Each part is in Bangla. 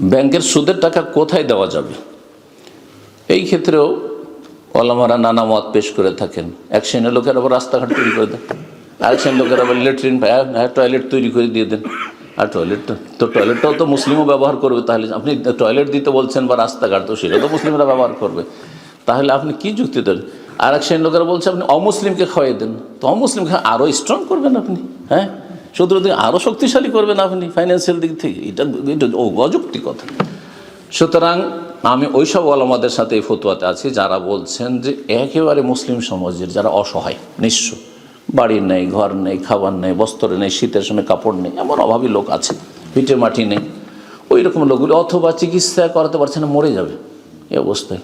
ব্যাংকের সুদের টাকা কোথায় দেওয়া যাবে? এই ক্ষেত্রেও ওলামারা নানা মত পেশ করে থাকেন। এক শ্রেণির লোকের আবার রাস্তাঘাট তৈরি করে দেন। আরেক শ্রেণির লোকের আবার লেট্রিন টয়লেট তৈরি করে দিয়ে দেন। আর টয়লেটটা তো টয়লেটটাও তো মুসলিমও ব্যবহার করবে, তাহলে আপনি টয়লেট দিতে বলছেন বা রাস্তাঘাট, তো সেটা তো মুসলিমরা ব্যবহার করবে। তাহলে আপনি কি যুক্তি দেন? আর এক শ্রেণির লোকেরা বলছে, আপনি অমুসলিমকে খাওয়াই দেন। তো অমুসলিমকে আরও স্ট্রং করবেন আপনি হ্যাঁ? সুতরাং আরও শক্তিশালী করবেন আপনি ফাইন্যান্সিয়াল দিক থেকে। এটা এটা অযুক্তি কথা। সুতরাং আমি ওইসব ওলামাদের সাথে এই ফতুয়াতে আছি যারা বলছেন যে একেবারে মুসলিম সমাজের যারা অসহায়, নিঃস্ব বাড়ি নেই, ঘর নেই, খাবার নেই, বস্ত্র নেই, শীতের সময় কাপড় নেই, এমন অভাবী লোক আছে ভিটে মাটি নেই ওই রকম লোকগুলি অথবা চিকিৎসা করাতে পারছে না, মরে যাবে। এই অবস্থায়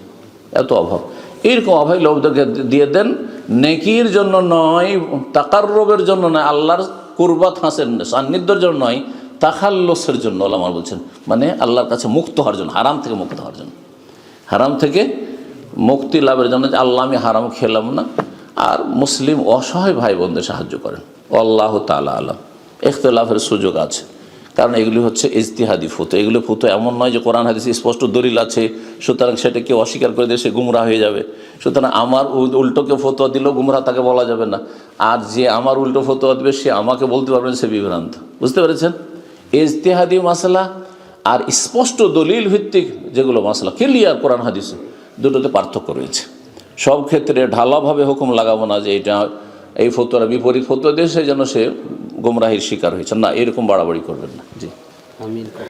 এত অভাব। এইরকম অভাবী লোকদেরকে দিয়ে দেন, নেকির জন্য নয় তাকার জন্য নয়, আল্লাহর কুরবাত হাসের সান্নিধ্যর জন্য নয়, তাখাল্লসের জন্য আল্লাহ বলছেন। মানে আল্লাহর কাছে মুক্ত হওয়ার জন্য, হারাম থেকে মুক্ত হওয়ার জন্য। হারাম থেকে মুক্তি লাভের জন্য যে আল্লাহ আমি হারাম খেলাম না। আর মুসলিম অসহায় ভাই বোনদের সাহায্য করেন। আল্লাহ তালা আলম। এখতলাফের সুযোগ আছে। কারণ এগুলি হচ্ছে ইজতিহাদি ফুতো। এগুলো ফুতো এমন নয় যে কোরআন হাদিসে স্পষ্ট দলিল আছে, সুতরাং সেটা কেউ অস্বীকার করে দিয়ে সে গুমরা হয়ে যাবে। সুতরাং আমার উল- উল্টোকে ফতোয়া দিলেও গুমরা তাকে বলা যাবে না। আর যে আমার উল্টো ফতোয়া দেবে, সে আমাকে বলতে পারবেন সে বিভ্রান্ত। বুঝতে পেরেছেন? ইজতেহাদি মাসলা আর স্পষ্ট দলিল ভিত্তিক যেগুলো মাসলা, ক্লিয়ার কোরআন হাদিসে, দুটোতে পার্থক্য রয়েছে। সব ক্ষেত্রে ঢালাভাবে হুকুম লাগাবো না যে এটা, এই ফতোয়ার বিপরীত ফতোয়া দিয়ে সে যেন সে গোমরাহির শিকার হয়েছেন। না এরকম বাড়াবাড়ি করবেন না। জি।